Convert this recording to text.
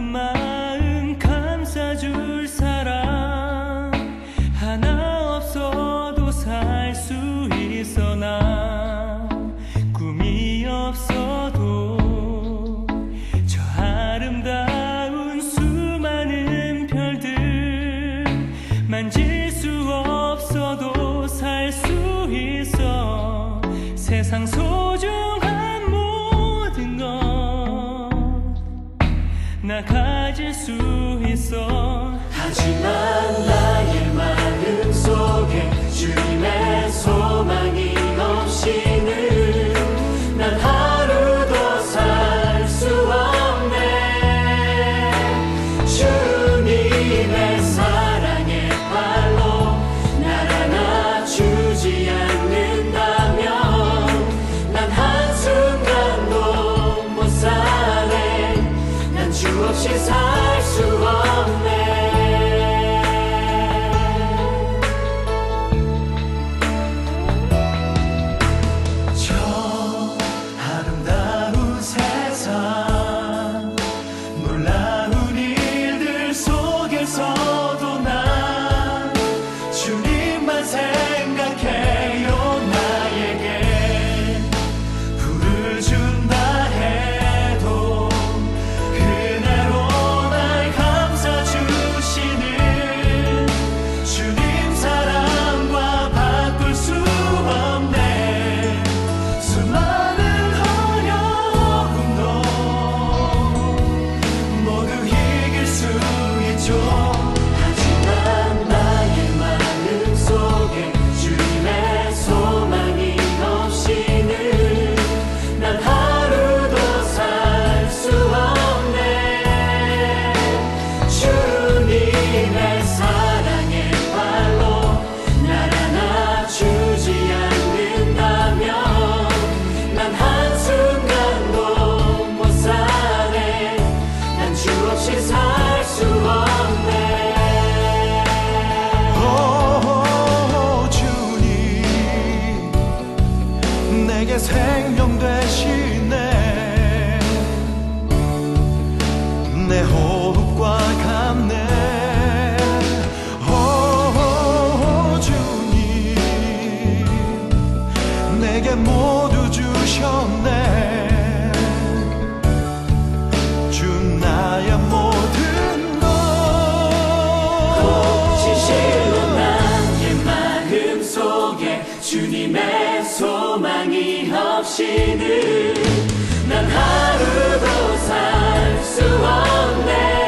마음 감싸줄 사람. 하나 없어도 살 수 있어 나. 꿈이 없어도 저 아름다운 수많은 별들 만질 수 없어도 살 수 있어. 세상 속 가질 수 없이 살 수 없네. 저 아름다운 세상 놀라운 일들 속에서 주님의 소망이 없이는 난 하루도 살 수 없네.